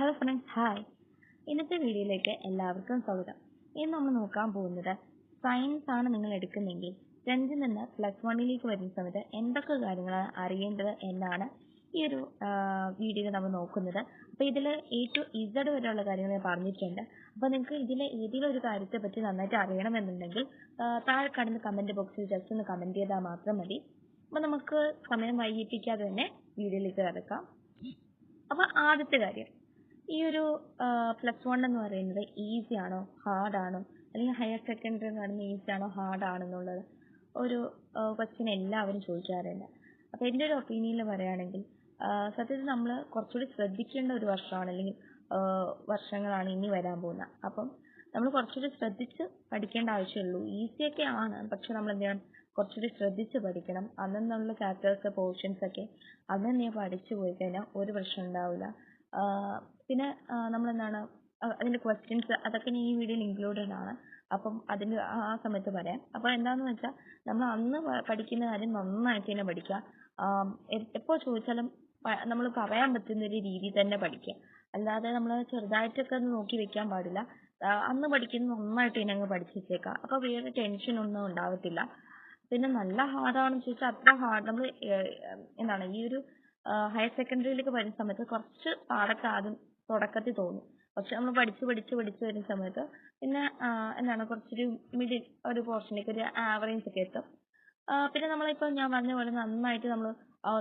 Hello friends hi ഇന്നത്തെ വീഡിയോയിലേക്ക് എല്ലാവർക്കും സ്വാഗതം. ഇന്ന് നമ്മൾ നോക്കാൻ പോകുന്നത് സയൻസ് ആണ് നിങ്ങൾ എടുക്കുന്നെങ്കിൽ ടെൻത്തിൽ നിന്ന് പ്ലസ് വണ്ണിലേക്ക് വരുന്ന സമയത്ത് എന്തൊക്കെ കാര്യങ്ങളാണ് അറിയേണ്ടത് എന്നാണ് ഈ ഒരു വീഡിയോ നമ്മൾ നോക്കുന്നത്. അപ്പോൾ ഇതിൽ എ ടു ഇസഡ് വരെയുള്ള കാര്യങ്ങൾ ഞാൻ പറഞ്ഞിട്ടുണ്ട്. അപ്പോൾ നിങ്ങൾക്ക് ഇതിലെ ഏതെങ്കിലും ഒരു കാര്യത്തെ പറ്റി നന്നായിട്ട് അറിയണമെന്നുണ്ടെങ്കിൽ താഴെ കടന്ന് കമന്റ് ബോക്സിൽ ജസ്റ്റ് ഒന്ന് കമന്റ് ചെയ്താൽ മാത്രം മതി. അപ്പോൾ നമുക്ക് സമയം വൈകിപ്പിക്കാതെ തന്നെ വീഡിയോയിലേക്ക് കിടക്കാം. അപ്പോൾ ആദ്യത്തെ കാര്യം ഈ ഒരു പ്ലസ് വൺ എന്ന് പറയുന്നത് ഈസി ആണോ? ഹാർഡ് ആണോ? അല്ലെങ്കിൽ ഹയർ സെക്കൻഡറി എന്ന് പറയുന്നത് ഈസി ആണോ? ഹാർഡ് ആണോ എന്നുള്ളത് ഒരു ക്വസ്റ്റ്യൻ എല്ലാവരും ചോദിക്കാറുണ്ട്. അപ്പോൾ എന്റെ ഒരു ഒപ്പീനിയനിൽ പറയുകയാണെങ്കിൽ സത്യത്തിൽ നമ്മൾ കുറച്ചുകൂടി ശ്രദ്ധിക്കേണ്ട ഒരു വർഷമാണ്. അല്ലെങ്കിൽ വർഷങ്ങളാണ് ഇനി വരാൻ പോകുന്നത്. അപ്പം നമ്മൾ കുറച്ചുകൂടി ശ്രദ്ധിച്ച് പഠിക്കേണ്ട ആവശ്യമുള്ളൂ. ഈസിയൊക്കെ ആണ്. പക്ഷെ നമ്മൾ എന്ത് ചെയ്യണം? കുറച്ചുകൂടി ശ്രദ്ധിച്ച് പഠിക്കണം. അന്നുള്ള ചാപ്റ്റേഴ്സ് പോർഷൻസ് ഒക്കെ അന്ന് തന്നെ പഠിച്ചു പോയി കഴിഞ്ഞാൽ ഒരു പ്രശ്നം ഉണ്ടാവില്ല. പിന്നെ നമ്മൾ എന്താണ് അതിന്റെ ക്വസ്റ്റ്യൻസ് അതൊക്കെ ഞാൻ ഈ വീഡിയോയിൽ ഇൻക്ലൂഡഡ് ആണ് അപ്പം അതിന്റെ ആ സമയത്ത് പറയാം. അപ്പോൾ എന്താണെന്ന് വെച്ചാൽ നമ്മൾ അന്ന് പഠിക്കുന്ന കാര്യം നന്നായിട്ട് തന്നെ പഠിക്കുക. എപ്പോൾ ചോദിച്ചാലും നമ്മൾ പറയാൻ പറ്റുന്ന ഒരു രീതി തന്നെ പഠിക്കുക. അല്ലാതെ നമ്മൾ ചെറുതായിട്ടൊക്കെ ഒന്ന് നോക്കി വെക്കാൻ പാടില്ല. അന്ന് പഠിക്കുന്നത് നന്നായിട്ട് തന്നെ അങ്ങ് പഠിച്ചു വെച്ചേക്കുക അപ്പോൾ വേറെ ടെൻഷൻ ഒന്നും ഉണ്ടാവത്തില്ല. പിന്നെ നല്ല ഹാർഡാണെന്ന് ചോദിച്ചാൽ അത്ര ഹാർഡ് നമ്മൾ എന്താണ് ഈ ഒരു ഹയർ സെക്കൻഡറിയിലേക്ക് വരുന്ന സമയത്ത് കുറച്ച് പാടൊക്കെ ആദ്യം തുടക്കത്തിൽ തോന്നും. പക്ഷെ നമ്മൾ പഠിച്ച് പഠിച്ച് പഠിച്ച് വരുന്ന സമയത്ത് പിന്നെ എന്താണ് കുറച്ചൊരു മിഡിൽ ഒരു പോർഷനിലേക്ക് ഒരു ആവറേജ് ഒക്കെ എത്തും. പിന്നെ നമ്മളിപ്പോൾ ഞാൻ പറഞ്ഞ പോലെ നന്നായിട്ട് നമ്മൾ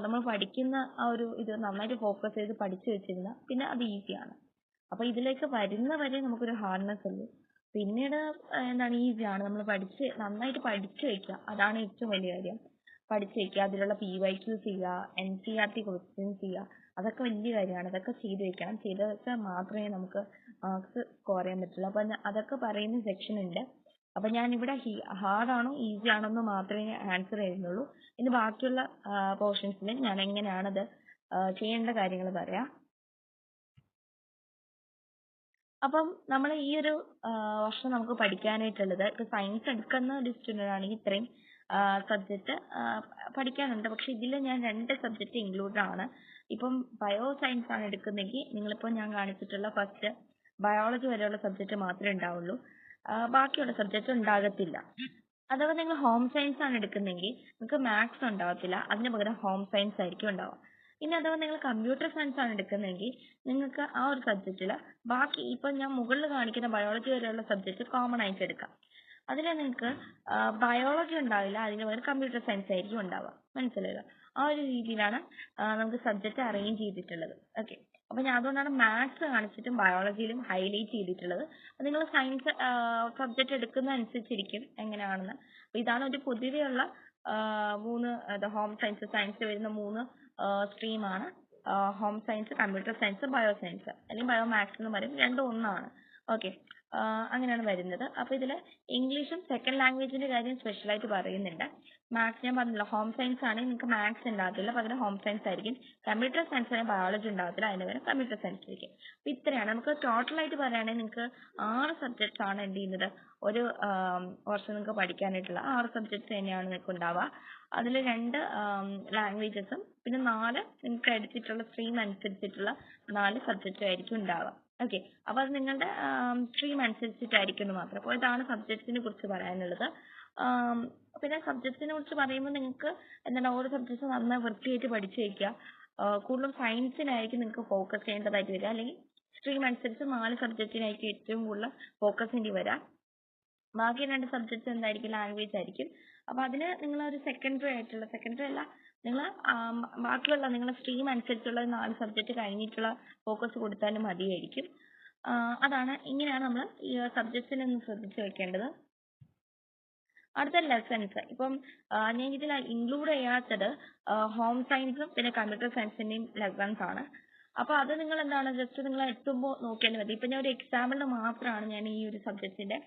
നമ്മൾ പഠിക്കുന്ന ആ ഒരു ഇത് നന്നായിട്ട് ഫോക്കസ് ചെയ്ത് പഠിച്ചു വെച്ചിരുന്ന പിന്നെ അത് ഈസിയാണ് അപ്പോൾ ഇതിലേക്ക് വരുന്ന വരെ നമുക്കൊരു ഹാർഡ്നെസ് ഉള്ളൂ. പിന്നീട് എന്താണ് ഈസിയാണ് നമ്മൾ പഠിച്ച് നന്നായിട്ട് പഠിച്ചു വെക്കുക. അതാണ് ഏറ്റവും വലിയ കാര്യം. പഠിച്ചു വെക്കുക അതിലുള്ള പി വൈ ക്യൂസ് ചെയ്യുക N C R T questions ചെയ്യുക അതൊക്കെ വലിയ കാര്യമാണ്. അതൊക്കെ ചെയ്ത് വെക്കണം. ചെയ്ത് വെച്ചാൽ മാത്രമേ നമുക്ക് മാർക്സ് സ്കോർ ചെയ്യാൻ പറ്റുള്ളൂ. അപ്പോൾ ഞാൻ അതൊക്കെ പറയുന്ന സെക്ഷൻ ഉണ്ട്. അപ്പോൾ ഞാനിവിടെ ഹാർഡ് ആണോ ഈസി ആണോ എന്ന് മാത്രമേ ആൻസർ ചെയ്യുന്നുള്ളൂ ഇനി ബാക്കിയുള്ള പോർഷൻസിൽ ഞാൻ എങ്ങനെയാണത് ചെയ്യേണ്ട കാര്യങ്ങൾ പറയാം. അപ്പം നമ്മൾ ഈ ഒരു വർഷം നമുക്ക് പഠിക്കാനായിട്ടുള്ളത് ഇപ്പൊ സയൻസ് എടുക്കുന്ന ഒരു സ്റ്റുഡന്റ് ആണെങ്കിൽ ഇത്രയും സബ്ജക്റ്റ് പഠിക്കാനുണ്ട്. പക്ഷെ ഇതിൽ ഞാൻ രണ്ട് സബ്ജക്റ്റ് ഇൻക്ലൂഡ് ആണ്. ഇപ്പം ബയോ സയൻസ് ആണ് എടുക്കുന്നെങ്കിൽ നിങ്ങളിപ്പോൾ ഞാൻ കാണിച്ചിട്ടുള്ള ഫസ്റ്റ് ബയോളജി വരെയുള്ള സബ്ജക്റ്റ് മാത്രമേ ഉണ്ടാവുള്ളൂ. ബാക്കിയുള്ള സബ്ജക്റ്റ് ഉണ്ടാകത്തില്ല. അഥവാ നിങ്ങൾ ഹോം സയൻസ് ആണ് എടുക്കുന്നെങ്കിൽ നിങ്ങൾക്ക് മാത്സ് ഉണ്ടാവത്തില്ല അതിന് പകരം ഹോം സയൻസ് ആയിരിക്കും ഉണ്ടാവുക. ഇനി അഥവാ നിങ്ങൾ കമ്പ്യൂട്ടർ സയൻസ് ആണ് എടുക്കുന്നെങ്കിൽ നിങ്ങൾക്ക് ആ ഒരു സബ്ജക്റ്റിൽ ബാക്കി ഇപ്പം ഞാൻ മുകളിൽ കാണിക്കുന്ന ബയോളജി വരെയുള്ള സബ്ജക്റ്റ് കോമൺ ആയിട്ട് എടുക്കാം. അതിൽ നിങ്ങൾക്ക് ബയോളജി ഉണ്ടാവില്ല അതിന് പകരം കമ്പ്യൂട്ടർ സയൻസ് ആയിരിക്കും ഉണ്ടാവുക. മനസ്സിലായോ? ആ ഒരു രീതിയിലാണ് നമുക്ക് സബ്ജക്റ്റ് അറേഞ്ച് ചെയ്തിട്ടുള്ളത്. ഓക്കെ അപ്പോൾ ഞാൻ അതുകൊണ്ടാണ് മാത്സ് കാണിച്ചിട്ടും ബയോളജിയിലും ഹൈലൈറ്റ് ചെയ്തിട്ടുള്ളത്. അപ്പോൾ നിങ്ങൾ സയൻസ് സബ്ജക്റ്റ് എടുക്കുന്ന അനുസരിച്ചിരിക്കും എങ്ങനെയാണെന്ന്. അപ്പോൾ ഇതാണ് ഒരു പൊതുവെയുള്ള മൂന്ന് ഹോം സയൻസ് സയൻസ് വരുന്ന മൂന്ന് സ്ട്രീമാണ് home science computer science bio science അല്ലെങ്കിൽ ബയോ മാത്സ് എന്ന് പറയും. രണ്ടും ഒന്നാണ്. ഓക്കെ അങ്ങനെയാണ് വരുന്നത്. അപ്പോൾ ഇതിൽ ഇംഗ്ലീഷും സെക്കൻഡ് ലാംഗ്വേജിന്റെ കാര്യം സ്പെഷ്യൽ ആയിട്ട് പറയുന്നുണ്ട്. മാത്സ് ഞാൻ പറഞ്ഞല്ലോ ഹോം സയൻസ് ആണെങ്കിൽ നിങ്ങൾക്ക് മാത്സ് ഉണ്ടാകത്തില്ല പകരം ഹോം സയൻസ് ആയിരിക്കും. കമ്പ്യൂട്ടർ സയൻസ് ആണെങ്കിൽ ബയോളജി ഉണ്ടാകത്തില്ല അതിന് പകരം കമ്പ്യൂട്ടർ സയൻസ് ആയിരിക്കും. അപ്പോൾ ഇത്രയാണ്. നമുക്ക് ടോട്ടൽ ആയിട്ട് പറയുകയാണെങ്കിൽ നിങ്ങൾക്ക് ആറ് സബ്ജക്ട്സ് ആണ് എന്ത് ചെയ്യുന്നത്? ഒരു വർഷം നിങ്ങൾക്ക് പഠിക്കാനായിട്ടുള്ള ആറ് സബ്ജക്ട്സ് തന്നെയാണ് നിങ്ങൾക്ക് ഉണ്ടാവുക. അതിൽ രണ്ട് ലാംഗ്വേജസും പിന്നെ നാല് നിങ്ങൾക്ക് എടുത്തിട്ടുള്ള സ്ട്രീം അനുസരിച്ചിട്ടുള്ള നാല് സബ്ജക്റ്റും ആയിരിക്കും ഉണ്ടാവുക. ഓക്കെ അപ്പോൾ അത് നിങ്ങളുടെ സ്ട്രീം അനുസരിച്ചിട്ടായിരിക്കും എന്ന് മാത്രം. അപ്പോൾ ഇതാണ് സബ്ജക്റ്റിനെ കുറിച്ച് പറയാനുള്ളത്. പിന്നെ സബ്ജക്ട്സിനെ കുറിച്ച് പറയുമ്പോൾ നിങ്ങൾക്ക് എന്താണ് ഓരോ സബ്ജക്ട്സ് നന്നായി വൃത്തിയായിട്ട് പഠിച്ചു വയ്ക്കുക കൂടുതലും സയൻസിനായിരിക്കും നിങ്ങൾക്ക് ഫോക്കസ് ചെയ്യേണ്ടതായിട്ട് വരിക. അല്ലെങ്കിൽ സ്ട്രീം അനുസരിച്ച് നാല് സബ്ജക്റ്റിനായിരിക്കും ഏറ്റവും കൂടുതൽ ഫോക്കസ് ചെയ്യേണ്ടി വരിക. ബാക്കി രണ്ട് സബ്ജക്ട്സ് എന്തായിരിക്കും? ലാംഗ്വേജ് ആയിരിക്കും. അപ്പോൾ അതിന് നിങ്ങൾ ഒരു സെക്കൻഡറി ആയിട്ടുള്ള സെക്കൻഡറി അല്ല നിങ്ങൾ ബാക്കിയുള്ള നിങ്ങളുടെ സ്ട്രീം അനുസരിച്ചുള്ള നാല് സബ്ജക്റ്റ് കഴിഞ്ഞിട്ടുള്ള ഫോക്കസ് കൊടുത്താലും മതിയായിരിക്കും. അതാണ് ഇങ്ങനെയാണ് നമ്മൾ ഈ സബ്ജക്ട്സിനെ ഒന്ന് ശ്രദ്ധിച്ചു വെക്കേണ്ടത്. അടുത്ത ലെസൺസ് ഇപ്പം ഞാൻ ഇതിൽ ഇൻക്ലൂഡ് ചെയ്യാത്തത് ഹോം സയൻസും പിന്നെ കമ്പ്യൂട്ടർ സയൻസിന്റെയും ലെസൺസ് ആണ്. അപ്പൊ അത് നിങ്ങൾ എന്താണ് ജസ്റ്റ് നിങ്ങൾ എത്തുമ്പോൾ നോക്കിയാൽ മതി. ഇപ്പൊ ഞാൻ ഒരു എക്സാമ്പിളിന് മാത്രമാണ് ഞാൻ ഈ ഒരു സബ്ജക്റ്റിന്റെ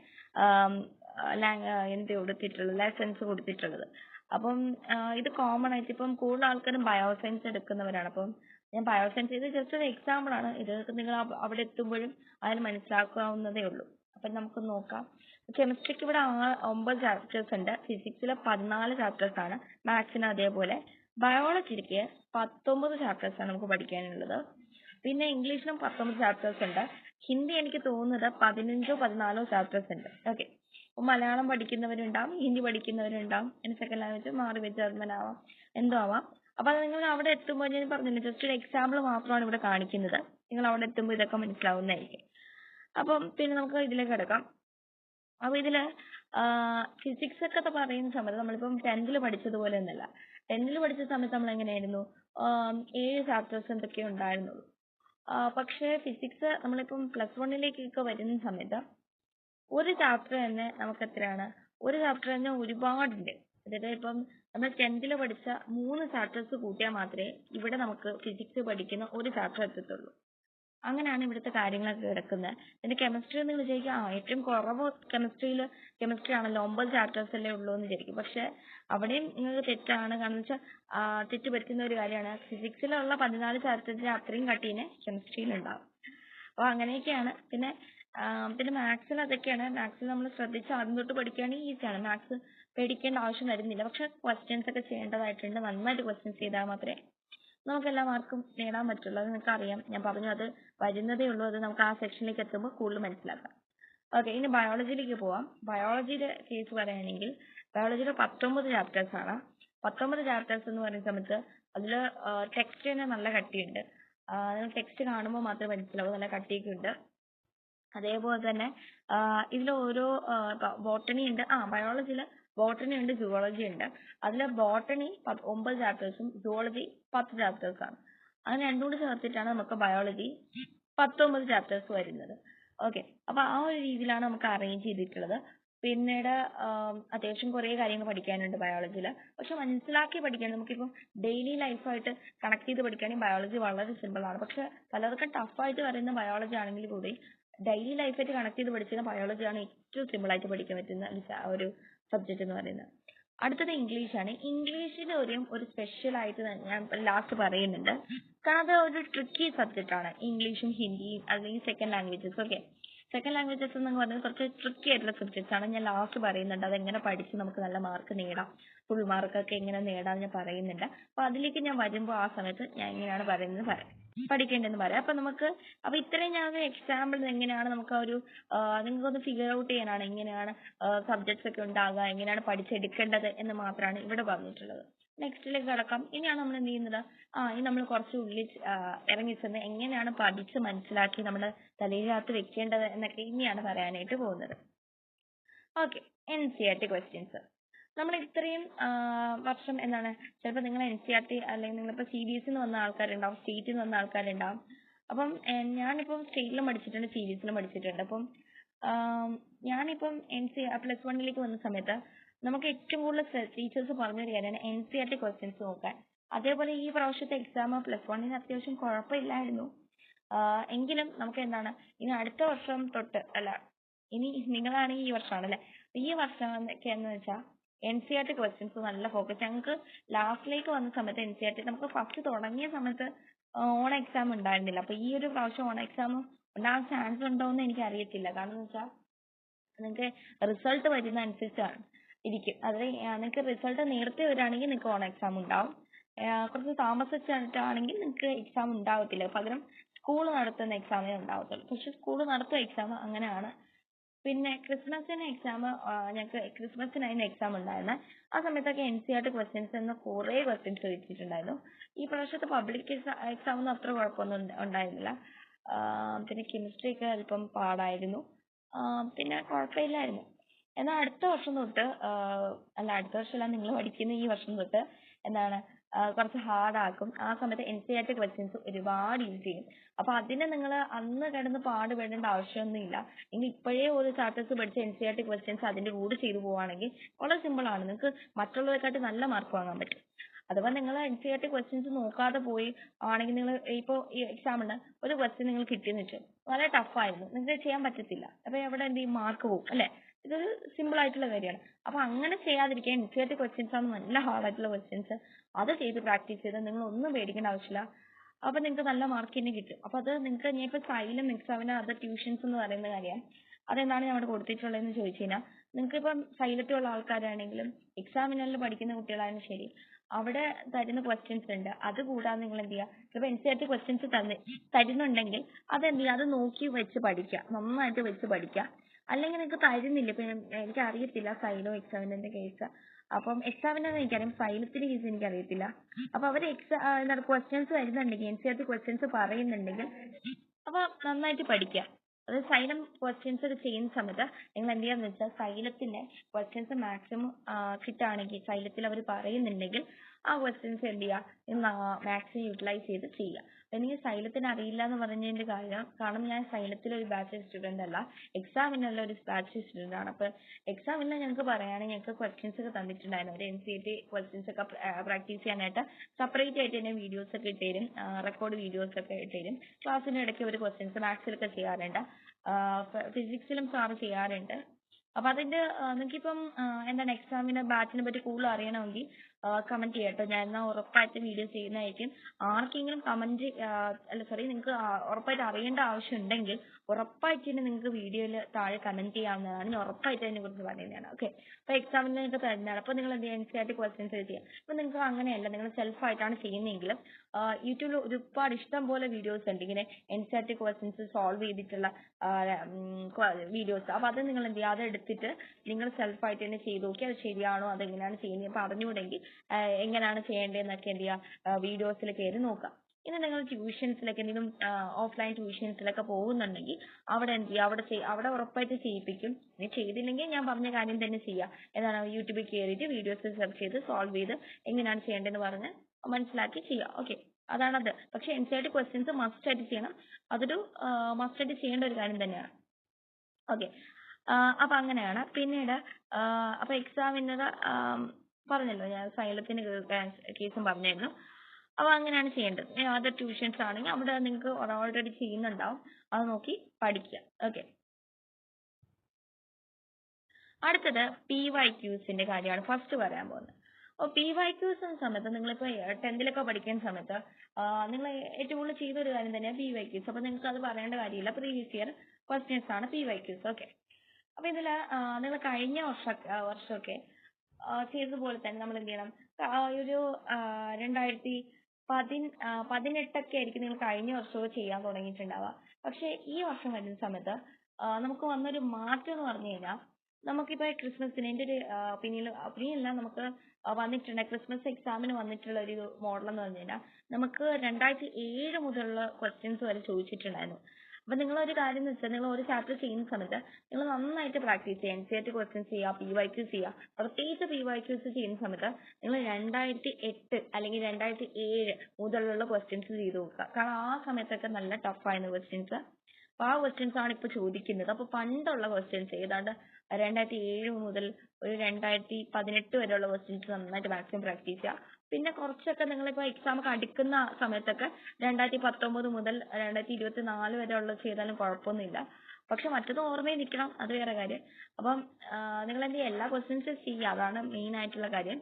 എന്ത് കൊടുത്തിട്ടുള്ളത് ലെസൺസ് കൊടുത്തിട്ടുള്ളത്. അപ്പം ഇത് കോമൺ ആയിട്ട് ഇപ്പം കൂടുതൽ ആൾക്കാരും ബയോ സയൻസ് എടുക്കുന്നവരാണ്. അപ്പം ഞാൻ ബയോ സയൻസ് ഇത് ജസ്റ്റ് ഒരു എക്സാമ്പിൾ ആണ്. ഇത് നിങ്ങൾ അവിടെ എത്തുമ്പോഴും അതിൽ മനസ്സിലാക്കാവുന്നതേ ഉള്ളൂ. അപ്പം നമുക്ക് നോക്കാം. കെമിസ്ട്രിക്ക് ഇവിടെ ഒമ്പത് ചാപ്റ്റേഴ്സ് ഉണ്ട്. ഫിസിക്സിൽ പതിനാല് ചാപ്റ്റേഴ്സ് ആണ്. മാത്സിന് അതേപോലെ. ബയോളജിക്ക് പത്തൊമ്പത് ചാപ്റ്റേഴ്സ് ആണ് നമുക്ക് പഠിക്കാനുള്ളത്. പിന്നെ ഇംഗ്ലീഷിലും പത്തൊമ്പത് ചാപ്റ്റേഴ്സ് ഉണ്ട്. ഹിന്ദി എനിക്ക് തോന്നുന്നത് പതിനഞ്ചോ പതിനാലോ ചാപ്റ്റേഴ്സ് ഉണ്ട്. ഓക്കെ അപ്പോൾ മലയാളം പഠിക്കുന്നവരുണ്ടാവും ഹിന്ദി പഠിക്കുന്നവരുണ്ടാവും എന്റെ സെക്കൻഡ് ലാംഗ്വേജ് മാറി ജർമ്മൻ ആവാം എന്തോ ആവാം. അപ്പോൾ അത് നിങ്ങൾ അവിടെ എത്തുമ്പോൾ ഞാൻ പറഞ്ഞില്ലേ ജസ്റ്റ് ഒരു എക്സാമ്പിൾ മാത്രമാണ് ഇവിടെ കാണിക്കുന്നത്. നിങ്ങൾ അവിടെ എത്തുമ്പോൾ ഇതൊക്കെ മനസ്സിലാവുന്നതായിരിക്കും. അപ്പം പിന്നെ നമുക്ക് ഇതിലേക്ക് കിടക്കാം. അപ്പോൾ ഇതിൽ ഫിസിക്സ് ഒക്കെ പറയുന്ന സമയത്ത് നമ്മളിപ്പം ടെൻത്തിൽ പഠിച്ചതുപോലെ ഒന്നല്ല. ടെൻത്തിൽ പഠിച്ച സമയത്ത് നമ്മൾ എങ്ങനെയായിരുന്നു? ഏഴ് ചാപ്റ്റേഴ്സ് എന്തൊക്കെയോ ഉണ്ടായിരുന്നുള്ളൂ. പക്ഷേ ഫിസിക്സ് നമ്മളിപ്പം പ്ലസ് വണ്ണിലേക്കൊക്കെ വരുന്ന സമയത്ത് ഒരു ചാപ്റ്റർ തന്നെ നമുക്ക് എത്രയാണ് ഒരു ചാപ്റ്റർ തന്നെ ഒരുപാടുണ്ട്. അതായത് ഇപ്പം നമ്മൾ ടെൻത്തിൽ പഠിച്ച മൂന്ന് ചാപ്റ്റേഴ്സ് കൂട്ടിയാൽ മാത്രമേ ഇവിടെ നമുക്ക് ഫിസിക്സ് പഠിക്കുന്ന ഒരു ചാപ്റ്റർ എത്തത്തുള്ളൂ. അങ്ങനെയാണ് ഇവിടുത്തെ കാര്യങ്ങളൊക്കെ കിടക്കുന്നത് പിന്നെ കെമിസ്ട്രി എന്ന് വിചാരിക്കുക ആ ഏറ്റവും കുറവ് കെമിസ്ട്രിയിൽ കെമിസ്ട്രി ആണല്ലോ. ഒമ്പത് ചാപ്റ്റേഴ്സ് അല്ലേ ഉള്ളൂ എന്ന് വിചാരിക്കും. പക്ഷെ അവിടെയും നിങ്ങൾക്ക് തെറ്റാണ്. കാരണം വെച്ചാൽ തെറ്റ് പറ്റുന്ന ഒരു കാര്യമാണ്. ഫിസിക്സിലുള്ള പതിനാല് ചാപ്റ്ററിന്റെ അത്രയും കട്ടീനെ കെമിസ്ട്രിയിൽ ഉണ്ടാവും. അപ്പോൾ അങ്ങനെയൊക്കെയാണ്. പിന്നെ പിന്നെ മാത്സിൽ അതൊക്കെയാണ്. മാത്സിൽ നമ്മൾ ശ്രദ്ധിച്ച് ആദ്യം തൊട്ട് പഠിക്കുകയാണെങ്കിൽ ഈസിയാണ്. മാത്സ് പേടിക്കേണ്ട ആവശ്യം വരുന്നില്ല. പക്ഷെ ക്വസ്റ്റ്യൻസ് ഒക്കെ ചെയ്യേണ്ടതായിട്ടുണ്ട്. നന്നായിട്ട് ക്വസ്റ്റ്യൻസ് ചെയ്താൽ മാത്രമേ നമുക്ക് എല്ലാ മാർക്കും നേടാൻ പറ്റുള്ളൂ. അത് നിങ്ങൾക്ക് അറിയാം ഞാൻ പറഞ്ഞു അത് വരുന്നതേ ഉള്ളൂ. അത് നമുക്ക് ആ സെക്ഷനിലേക്ക് എത്തുമ്പോൾ കൂടുതൽ മനസ്സിലാക്കാം. ഓക്കെ ഇനി ബയോളജിയിലേക്ക് പോവാം. ബയോളജിയുടെ കേസ് പറയുകയാണെങ്കിൽ ബയോളജിയുടെ പത്തൊമ്പത് ചാപ്റ്റേഴ്സ് ആണ്. പത്തൊമ്പത് ചാപ്റ്റേഴ്സ് എന്ന് പറയുന്ന സമയത്ത് അതിൽ ടെക്സ്റ്റ് തന്നെ നല്ല കട്ടിയുണ്ട്. നിങ്ങൾ ടെക്സ്റ്റ് കാണുമ്പോൾ മാത്രമേ മനസ്സിലാവൂ. നല്ല കട്ടിയൊക്കെ ഉണ്ട്. അതേപോലെ തന്നെ ഇതിൽ ഓരോ ബോട്ടണി ഉണ്ട്. ആ ബയോളജിയിൽ ബോട്ടണി ഉണ്ട് ജുവോളജി ഉണ്ട്. അതിൽ ബോട്ടണി ഒമ്പത് ചാപ്റ്റേഴ്സും ജുവോളജി പത്ത് ചാപ്റ്റേഴ്സ് ആണ്. അങ്ങനെ രണ്ടും കൂടി ചേർത്തിട്ടാണ് നമുക്ക് ബയോളജി പത്തൊമ്പത് ചാപ്റ്റേഴ്സ് വരുന്നത്. ഓക്കെ അപ്പോൾ ആ ഒരു രീതിയിലാണ് നമുക്ക് അറേഞ്ച് ചെയ്തിട്ടുള്ളത്. പിന്നീട് അത്യാവശ്യം കുറേ കാര്യങ്ങൾ പഠിക്കാനുണ്ട് ബയോളജിയിൽ പക്ഷെ മനസ്സിലാക്കി പഠിക്കാൻ നമുക്കിപ്പോൾ ഡെയിലി ലൈഫായിട്ട് കണക്ട് ചെയ്ത് പഠിക്കുകയാണെങ്കിൽ ബയോളജി വളരെ സിമ്പിൾ ആണ്. പക്ഷെ പലർക്കും ടഫായിട്ട് വരുന്ന ബയോളജി ആണെങ്കിൽ കൂടി ഡെയിലി ലൈഫായിട്ട് കണക്ട് ചെയ്ത് പഠിച്ചിരുന്ന ബയോളജി ആണ് ഏറ്റവും സിമ്പിൾ ആയിട്ട് പഠിക്കാൻ പറ്റുന്ന ഒരു ഒരു സബ്ജക്റ്റ് എന്ന് പറയുന്നത്. അടുത്തത് ഇംഗ്ലീഷ് ആണ്. ഇംഗ്ലീഷിൽ ഒരു ഒരു സ്പെഷ്യൽ ആയിട്ട് ഞാൻ ലാസ്റ്റ് പറയുന്നുണ്ട്. കാരണം അത് ഒരു ട്രിക്കി സബ്ജക്റ്റ് ആണ്. ഇംഗ്ലീഷും ഹിന്ദിയും അല്ലെങ്കിൽ second languages okay second languages എന്ന് പറയുന്നത് കുറച്ച് ട്രിക്കി ആയിട്ടുള്ള സബ്ജക്ട്സ് ആണ്. ഞാൻ ലാസ്റ്റ് പറയുന്നുണ്ട്. അതെങ്ങനെ പഠിച്ച് നമുക്ക് നല്ല മാർക്ക് നേടാം. ഫുൾ മാർക്കൊക്കെ എങ്ങനെ നേടാം ഞാൻ പറയുന്നുണ്ട്. അപ്പോൾ അതിലേക്ക് ഞാൻ വരുമ്പോൾ ആ സമയത്ത് ഞാൻ എങ്ങനെയാണ് പറയുന്നത് പറയാം. പഠിക്കേണ്ടതെന്ന് പറയാം. അപ്പൊ നമുക്ക് അപ്പൊ ഇത്രയും ഞാൻ എക്സാമ്പിൾ എങ്ങനെയാണ് നമുക്ക് ഒരു നിങ്ങൾക്ക് ഒന്ന് ഫിഗർ ഔട്ട് ചെയ്യാനാണ് എങ്ങനെയാണ് സബ്ജക്ട്സ് ഒക്കെ ഉണ്ടാകുക എങ്ങനെയാണ് പഠിച്ചെടുക്കേണ്ടത് എന്ന് മാത്രമാണ് ഇവിടെ പറഞ്ഞിട്ടുള്ളത്. നെക്സ്റ്റിലേക്ക് കടക്കാം. ഇനിയാണ് നമ്മൾ എന്ത് ചെയ്യുന്നത്? ആ ഇനി നമ്മൾ കുറച്ച് ഉള്ളിൽ ഇറങ്ങിച്ചെന്ന് ഇറങ്ങി ചെന്ന് എങ്ങനെയാണ് പഠിച്ച് മനസ്സിലാക്കി നമ്മുടെ തലയിനകത്ത് വെക്കേണ്ടത് എന്നൊക്കെ ഇനിയാണ് പറയാനായിട്ട് പോകുന്നത്. Okay N C R T questions നമ്മൾ ഇത്രയും വർഷം എന്താണ് ചിലപ്പോൾ നിങ്ങൾ എൻ സി ആർ ടി അല്ലെങ്കിൽ നിങ്ങളിപ്പോൾ സി ബി എസ് എന്ന് വന്ന ആൾക്കാരുണ്ടാവും സ്റ്റേറ്റിൽ നിന്ന് വന്ന ആൾക്കാരുണ്ടാവും. അപ്പം ഞാനിപ്പം സ്റ്റേറ്റിലും പഠിച്ചിട്ടുണ്ട് സി ബി എസിലും പഠിച്ചിട്ടുണ്ട്. അപ്പം ഞാനിപ്പം എൻ സി പ്ലസ് വണ്ണിലേക്ക് വന്ന സമയത്ത് നമുക്ക് ഏറ്റവും കൂടുതൽ ടീച്ചേഴ്സ് പറഞ്ഞൊരു കാര്യമാണ് N C R T questions നോക്കാൻ. അതേപോലെ ഈ പ്രാവശ്യത്തെ എക്സാം പ്ലസ് വണ്ണിന് അത്യാവശ്യം കുഴപ്പമില്ലായിരുന്നു. എങ്കിലും നമുക്ക് എന്താണ് ഇനി അടുത്ത വർഷം തൊട്ട് അല്ല ഇനി നിങ്ങളാണെങ്കിൽ ഈ വർഷമാണല്ലേ? ഈ വർഷം ഒക്കെ എന്ന് വെച്ചാൽ N C R T questions നല്ല ഫോക്കസ് ഞങ്ങൾക്ക് ലാസ്റ്റിലേക്ക് വന്ന സമയത്ത് എൻ സി ആർ ടി നമുക്ക് ഫസ്റ്റ് തുടങ്ങിയ സമയത്ത് ഓൺ എക്സാം ഉണ്ടായിരുന്നില്ല. അപ്പൊ ഈ ഒരു പ്രാവശ്യം ഓൺ എക്സാം ഉണ്ടാകാൻ ചാൻസ് ഉണ്ടോ എന്ന് എനിക്ക് അറിയത്തില്ല. കാരണം എന്ന് വെച്ചാൽ നിങ്ങൾക്ക് റിസൾട്ട് വരുന്ന അനുസരിച്ചാണ് ഇരിക്കും അത് നിങ്ങൾക്ക് റിസൾട്ട് നേരത്തെ വരികയാണെങ്കിൽ നിങ്ങൾക്ക് ഓൺ എക്സാം ഉണ്ടാവും. കുറച്ച് താമസിച്ചിട്ടാണെങ്കിൽ നിങ്ങൾക്ക് എക്സാം ഉണ്ടാവത്തില്ല. പകരം സ്കൂൾ നടത്തുന്ന എക്സാമേ ഉണ്ടാവത്തുള്ളൂ. പക്ഷെ സ്കൂൾ നടത്തുന്ന എക്സാം അങ്ങനെയാണ്. പിന്നെ ക്രിസ്മസിന് എക്സാം ഞങ്ങൾക്ക് ക്രിസ്മസിനായിരുന്നു എക്സാം ഉണ്ടായിരുന്നത് ആ സമയത്തൊക്കെ N C R T questions കുറേ ക്വസ്റ്റ്യൻസ് ചോദിച്ചിട്ടുണ്ടായിരുന്നു. ഈ പ്രാവശ്യത്തെ പബ്ലിക് എക്സാം ഒന്നും അത്ര കുഴപ്പമൊന്നും ഉണ്ടായിരുന്നില്ല. പിന്നെ കെമിസ്ട്രി ഒക്കെ അല്പം പാടായിരുന്നു. പിന്നെ കുഴപ്പമില്ലായിരുന്നു. എന്നാൽ അടുത്ത വർഷം തൊട്ട് അല്ല അടുത്ത വർഷമല്ല നിങ്ങൾ പഠിക്കുന്ന ഈ വർഷം തൊട്ട് എന്താണ് കുറച്ച് ഹാർഡ് ആക്കും. ആ സമയത്ത് N C R T questions ഒരുപാട് യൂസ് ചെയ്യും. അപ്പൊ അതിന് നിങ്ങൾ അന്ന് കിടന്ന് പാടുപെടേണ്ട ആവശ്യമൊന്നുമില്ല. നിങ്ങൾ ഇപ്പോഴേ ഒരു ചാപ്റ്റേഴ്സ് പഠിച്ച N C R T questions അതിന്റെ കൂടെ ചെയ്തു പോവുകയാണെങ്കിൽ വളരെ സിമ്പിൾ ആണ്. നിങ്ങൾക്ക് മറ്റുള്ളവരെക്കാട്ടി നല്ല മാർക്ക് വാങ്ങാൻ പറ്റും. അഥവാ നിങ്ങൾ N C R T questions നോക്കാതെ പോയി ആണെങ്കിൽ നിങ്ങൾ ഇപ്പോൾ ഈ എക്സാം ഉണ്ട് ഒരു ക്വസ്റ്റ്യൻ നിങ്ങൾ കിട്ടിയെന്ന് വെച്ചോ വളരെ ടഫ് ആയിരുന്നു. നിങ്ങൾക്ക് ചെയ്യാൻ പറ്റത്തില്ല. അപ്പൊ എവിടെ എന്ത് ചെയ്യും? മാർക്ക് പോകും അല്ലേ? ഇതൊരു സിമ്പിൾ ആയിട്ടുള്ള കാര്യമാണ്. അപ്പൊ അങ്ങനെ ചെയ്യാതിരിക്കാൻ എൻ സി ക്വസ്റ്റ്യൻസ് ആണ് നല്ല ഹാർഡ് ആയിട്ടുള്ള ക്വസ്റ്റ്യൻസ് അത് ചെയ്ത് പ്രാക്ടീസ് ചെയ്ത് നിങ്ങൾ ഒന്നും പേടിക്കേണ്ട ആവശ്യമില്ല. അപ്പൊ നിങ്ങൾക്ക് നല്ല മാർക്ക് തന്നെ കിട്ടും. അപ്പൊ അത് നിങ്ങൾക്ക് ഇനിയിപ്പോ ഇപ്പൊ സൈലം എക്സാമിന് അത് ട്യൂഷൻസ് എന്ന് പറയുന്ന കാര്യമാണ് അതെന്താണ് ഞാൻ അവിടെ കൊടുത്തിട്ടുള്ളതെന്ന് ചോദിച്ചു കഴിഞ്ഞാൽ നിങ്ങൾക്ക് ഇപ്പം സൈലത്തുള്ള ആൾക്കാരാണെങ്കിലും എക്സാമിനെല്ലാം പഠിക്കുന്ന കുട്ടികളായാലും ശരി അവിടെ തരുന്ന ക്വസ്റ്റ്യൻസ് ഉണ്ട്. അത് കൂടാതെ നിങ്ങൾ എന്ത് ചെയ്യുക ചിലപ്പോൾ NCERT questions തന്നെ തരുന്നുണ്ടെങ്കിൽ അത് എന്ത് ചെയ്യുക അത് നോക്കി വെച്ച് പഠിക്കുക. നന്നായിട്ട് വെച്ച് പഠിക്കുക. അല്ലെങ്കിൽ നിങ്ങൾക്ക് തരുന്നില്ല. ഇപ്പൊ എനിക്ക് അറിയത്തില്ല സൈനോ എക്സാമിന്റെ കേസ് അപ്പം എക്സാമിന് എനിക്കറിയാം. സൈലത്തിന്റെ കേസ് എനിക്കറിയത്തില്ല. അപ്പൊ അവർ എക്സാ എന്താണ് questions വരുന്നുണ്ടെങ്കിൽ NCERT questions പറയുന്നുണ്ടെങ്കിൽ അപ്പൊ നന്നായിട്ട് പഠിക്കുക അത് സൈലം questions ഒക്കെ ചെയ്യുന്ന സമയത്ത് നിങ്ങൾ എന്ത് ചെയ്യാന്ന് വെച്ചാൽ സൈലത്തിന്റെ questions maximum കിട്ടുകയാണെങ്കിൽ സൈലത്തിൽ അവർ പറയുന്നുണ്ടെങ്കിൽ ആ questions എന്ത് ചെയ്യുക? maximum യൂട്ടിലൈസ് ചെയ്ത് ചെയ്യുക. എനിക്ക് സൈലത്തിന് അറിയില്ല എന്ന് പറഞ്ഞതിന്റെ കാര്യം കാരണം ഞാൻ സൈലത്തിൽ ഒരു ബാച്ച് സ്റ്റുഡന്റ് അല്ല. എക്സാമിനുള്ള ഒരു ബാച്ച് സ്റ്റുഡന്റ് ആണ്. അപ്പൊ എക്സാമിനെ ഞങ്ങൾക്ക് പറയുകയാണെങ്കിൽ ഞങ്ങൾക്ക് ക്വസ്റ്റ്യൻസ് ഒക്കെ തന്നിട്ടുണ്ടായിരുന്നു. ഒരു ടി ക്വസ്റ്റ്യൻസ് ഒക്കെ പ്രാക്ടീസ് ചെയ്യാനായിട്ട് സെപ്പറേറ്റ് ആയിട്ട് തന്നെ വീഡിയോസ് ഒക്കെ ഇട്ടുതരും റെക്കോർഡ് വീഡിയോസ് ഒക്കെ ഇട്ടുതരും ക്ലാസ്സിന് ഇടയ്ക്ക് ഒരു ക്വസ്റ്റ്യൻസ് മാത്സിലൊക്കെ ചെയ്യാറുണ്ട്. ഫിസിക്സിലും സാർ ചെയ്യാറുണ്ട്. അപ്പൊ അതിന്റെ നിങ്ങൾക്കിപ്പം എന്താണ് എക്സാമിനെ ബാച്ചിനെ പറ്റി കൂടുതൽ അറിയണമെങ്കിൽ കമന്റ് ചെയ്യട്ടോ. ഞാൻ എന്നാൽ ഉറപ്പായിട്ടും വീഡിയോ ചെയ്യുന്നതായിരിക്കും. ആർക്കെങ്കിലും കമന്റ് അല്ല സോറി നിങ്ങൾക്ക് ഉറപ്പായിട്ട് അറിയേണ്ട ആവശ്യം ഉണ്ടെങ്കിൽ ഉറപ്പായിട്ട് തന്നെ നിങ്ങൾക്ക് വീഡിയോയിൽ താഴെ കമന്റ് ചെയ്യാവുന്നതാണ്. ഞാൻ ഉറപ്പായിട്ട് അതിനെ കുറിച്ച് പറയുന്നതാണ്. ഓക്കെ അപ്പൊ എക്സാമിന് നിങ്ങൾക്ക് തരുന്നതാണ്. അപ്പൊ നിങ്ങൾ എന്ത് ചെയ്യുക NCERT questions ചെയ്യുക അപ്പൊ നിങ്ങൾക്ക് അങ്ങനെയല്ല. നിങ്ങൾ സെൽഫ് ആയിട്ടാണ് ചെയ്യുന്നതെങ്കിൽ യൂട്യൂബിൽ ഒരുപാട് ഇഷ്ടം പോലെ വീഡിയോസ് ഉണ്ട്. ഇങ്ങനെ NCERT questions സോൾവ് ചെയ്തിട്ടുള്ള വീഡിയോസ് അപ്പൊ അത് നിങ്ങൾ എന്ത് ചെയ്യുക അത് എടുത്തിട്ട് നിങ്ങൾ സെൽഫ് ആയിട്ട് തന്നെ ചെയ്ത് നോക്കി. അത് ശരിയാണോ? അത് എങ്ങനെയാണ് ചെയ്യുന്നത്? അപ്പൊ എങ്ങനെയാണ് ചെയ്യേണ്ടതെന്നൊക്കെ എന്ത് ചെയ്യുക വീഡിയോസിൽ കയറി നോക്കുക ഇനി നിങ്ങൾ ട്യൂഷൻസിലൊക്കെ എന്തെങ്കിലും ഓഫ്ലൈൻ ട്യൂഷൻസിലൊക്കെ പോകുന്നുണ്ടെങ്കിൽ അവിടെ എന്ത് ചെയ്യുക അവിടെ അവിടെ ഉറപ്പായിട്ട് ചെയ്യിപ്പിക്കും. ഇനി ചെയ്തില്ലെങ്കിൽ ഞാൻ പറഞ്ഞ കാര്യം തന്നെ ചെയ്യുക എന്താണ് യൂട്യൂബിൽ കയറിയിട്ട് വീഡിയോസ് സെർച്ച് ചെയ്ത് സോൾവ് ചെയ്ത് എങ്ങനെയാണ് ചെയ്യേണ്ടതെന്ന് പറഞ്ഞ് മനസ്സിലാക്കി ചെയ്യുക ഓക്കെ അതാണത്. പക്ഷെ എൻസിആർടി ക്വസ്റ്റ്യൻസ് മസ്റ്റ് ആയിട്ട് ചെയ്യണം. അതൊരു മസ്റ്റ് ആയിട്ട് ചെയ്യേണ്ട ഒരു കാര്യം തന്നെയാണ്. ഓക്കെ അപ്പൊ അങ്ങനെയാണ്. പിന്നീട് അപ്പൊ എക്സാമിന് പറഞ്ഞല്ലോ ഞാൻ സൈലത്തിന്റെ കേസും പറഞ്ഞായിരുന്നു. അപ്പൊ അങ്ങനെയാണ് ചെയ്യേണ്ടത്. അതർ ട്യൂഷൻസ് ആണെങ്കിൽ അവിടെ നിങ്ങൾക്ക് ഓൾറെഡി ചെയ്യുന്നുണ്ടാവും. അത് നോക്കി പഠിക്കുക. ഓക്കെ അടുത്തത് പി വൈ ക്യൂസിന്റെ കാര്യമാണ്. ഫസ്റ്റ് പറയാൻ പോകുന്നത്. അപ്പോൾ പി വൈ ക്യൂസ് എന്ന സമയത്ത് നിങ്ങളിപ്പോൾ ടെൻത്തിലൊക്കെ പഠിക്കുന്ന സമയത്ത് നിങ്ങൾ ഏറ്റവും കൂടുതൽ ചെയ്ത ഒരു കാര്യം തന്നെയാണ് പി വൈ ക്യൂസ് അപ്പോൾ നിങ്ങൾക്ക് അത് പറയേണ്ട കാര്യമില്ല. പ്രീവിയസ് ഇയർ ക്വസ്റ്റ്യൻസ് ആണ് പി വൈ ക്യൂസ് ഓക്കെ അപ്പോൾ ഇതിൽ നിങ്ങൾ കഴിഞ്ഞ വർഷം വർഷമൊക്കെ ചെയ്തതുപോലെ തന്നെ നമ്മൾ എന്ത് ചെയ്യണം? ഒരു രണ്ടായിരത്തി പതി പതിനെട്ടൊക്കെ ആയിരിക്കും നിങ്ങൾ കഴിഞ്ഞ വർഷമൊക്കെ ചെയ്യാൻ തുടങ്ങിയിട്ടുണ്ടാവുക. പക്ഷെ ഈ വർഷം വരുന്ന സമയത്ത് നമുക്ക് വന്നൊരു മാറ്റം എന്ന് പറഞ്ഞു കഴിഞ്ഞാൽ നമുക്കിപ്പോ ക്രിസ്മസിന് എന്റെ ഒരു ഒപ്പീനിയൻ അല്ല നമുക്ക് വന്നിട്ടുണ്ട്. ക്രിസ്മസ് എക്സാമിന് വന്നിട്ടുള്ള ഒരു മോഡൽ എന്ന് പറഞ്ഞു കഴിഞ്ഞാൽ നമുക്ക് രണ്ടായിരത്തി ഏഴ് മുതലുള്ള ക്വസ്റ്റ്യൻസ് വരെ ചോദിച്ചിട്ടുണ്ടായിരുന്നു. അപ്പൊ നിങ്ങൾ ഒരു കാര്യം എന്ന് വെച്ചാൽ നിങ്ങൾ ഒരു ചാപ്റ്റർ ചെയ്യുന്ന സമയത്ത് നിങ്ങൾ നന്നായിട്ട് പ്രാക്ടീസ് ചെയ്യുക എൻ സി ആർ ടി ചെയ്യുക പി വൈ ക്യൂസ് ചെയ്യുക പ്രത്യേകിച്ച് പി വൈ ക്യൂസ് ചെയ്യുന്ന സമയത്ത് നിങ്ങൾ രണ്ടായിരത്തി എട്ട് അല്ലെങ്കിൽ രണ്ടായിരത്തി ഏഴ് മുതലുള്ള ക്വസ്റ്റ്യൻസ് ചെയ്ത് നോക്കുക. കാരണം ആ സമയത്തൊക്കെ നല്ല ടഫ് ആയിരുന്നു ക്വസ്റ്റ്യൻസ് അപ്പൊ ആ ക്വസ്റ്റ്യൻസ് ആണ് ഇപ്പൊ ചോദിക്കുന്നത്. അപ്പൊ പണ്ടുള്ള ക്വസ്റ്റ്യൻസ് ഏതാണ്ട് രണ്ടായിരത്തി ഏഴ് മുതൽ ഒരു രണ്ടായിരത്തി പതിനെട്ട് വരെയുള്ള ക്വസ്റ്റ്യൻസ് നന്നായിട്ട് മാക്സിമം പ്രാക്ടീസ് ചെയ്യുക. പിന്നെ കുറച്ചൊക്കെ നിങ്ങളിപ്പോ എക്സാം ഒക്കെ അടുക്കുന്ന സമയത്തൊക്കെ രണ്ടായിരത്തി പത്തൊമ്പത് മുതൽ രണ്ടായിരത്തി ഇരുപത്തി നാല് വരെ ഉള്ളത് ചെയ്താലും കുഴപ്പമൊന്നുമില്ല. പക്ഷെ മറ്റത് ഓർമ്മയിൽ നിൽക്കണം അത് വേറെ കാര്യം. അപ്പം നിങ്ങൾ എന്ത് ചെയ്യുക? എല്ലാ ക്വസ്റ്റ്യൻസും ചെയ്യുക. അതാണ് മെയിൻ ആയിട്ടുള്ള കാര്യം.